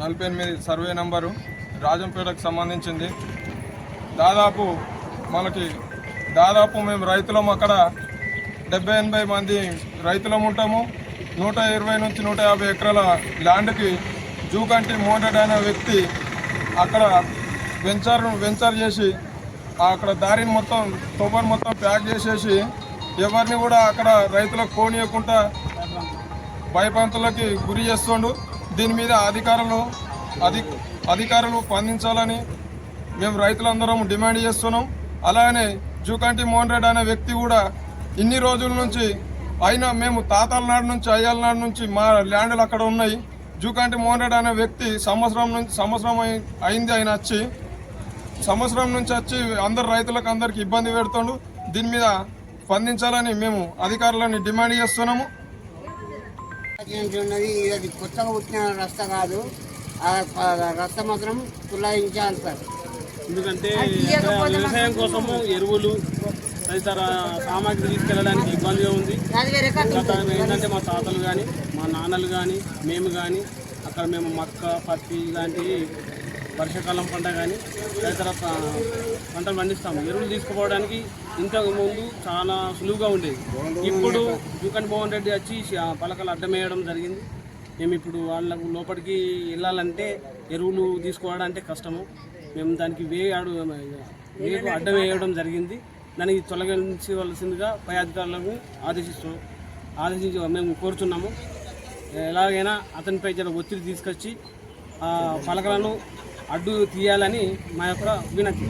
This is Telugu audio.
నలభై ఎనిమిది సర్వే నంబరు రాజంపేటకు సంబంధించింది. దాదాపు మనకి దాదాపు మేము రైతులం అక్కడ డెబ్బై ఎనభై మంది రైతులం ఉంటాము. నూట ఇరవై నుంచి నూట యాభై ఎకరాల ల్యాండ్కి జూకంటి మోటెడ్ అనే వ్యక్తి అక్కడ వెంచర్ వెంచర్ చేసి అక్కడ దారిని మొత్తం తొబ్బని మొత్తం ప్యాక్ చేసేసి ఎవరిని కూడా అక్కడ రైతులకు కోనియకుండా భయపంతులకి గురి చేస్తుండు. దీని మీద అధికారులు అధి అధికారులు స్పందించాలని మేము రైతులందరం డిమాండ్ చేస్తున్నాం. అలానే జూకంటి మోహన్ రెడ్డి అనే వ్యక్తి కూడా ఇన్ని రోజుల నుంచి అయినా మేము తాతల నాడు నుంచి అయ్యాల నాడు నుంచి మా ల్యాండ్లు అక్కడ ఉన్నాయి. జూకంటి మోహన్ రెడ్డి అనే వ్యక్తి సంవత్సరం నుంచి సంవత్సరం అయింది ఆయన వచ్చి. సంవత్సరం నుంచి వచ్చి అందరు రైతులకు అందరికి ఇబ్బంది పెడుతుండు. దీని మీద స్పందించాలని మేము అధికారులని డిమాండ్ చేస్తున్నాము. ఏంటి ఉన్నది? ఇది కొత్తగా పుట్టిన రస్త కాదు. ఆ రస్త మాత్రం తులాయించాలి సార్ ఎందుకంటే వ్యవసాయం కోసము ఎరువులు తదితర సామాగ్రి తీసుకెళ్ళడానికి ఇబ్బందిగా ఉంది. ఏంటంటే మా తాతలు కానీ మా నాన్నలు కానీ మేము కానీ అక్కడ మేము మక్క పత్తి ఇలాంటి వర్షాకాలం పంట కానీ తదితర పంటలు పండిస్తాము. ఎరువులు తీసుకుపోవడానికి ఇంతకు ముందు చాలా సులువుగా ఉండేది. ఇప్పుడు జూకన్ మోహన్ రెడ్డి వచ్చి పలకలు పలకలు అడ్డమేయడం జరిగింది. మేము ఇప్పుడు వాళ్ళకు లోపలికి వెళ్ళాలంటే ఎరువులు తీసుకోవడానికి కష్టము. మేము దానికి వే అడు అడ్డం వేయడం జరిగింది. దానికి తొలగించవలసిందిగా పై అధికారులకు ఆదేశిస్తూ ఆదేశించి మేము కోరుచున్నాము. ఎలాగైనా అతనిపై జర ఒత్తిడి తీసుకొచ్చి పలకలను అడ్డు తీయాలని మా యొక్క వినతి.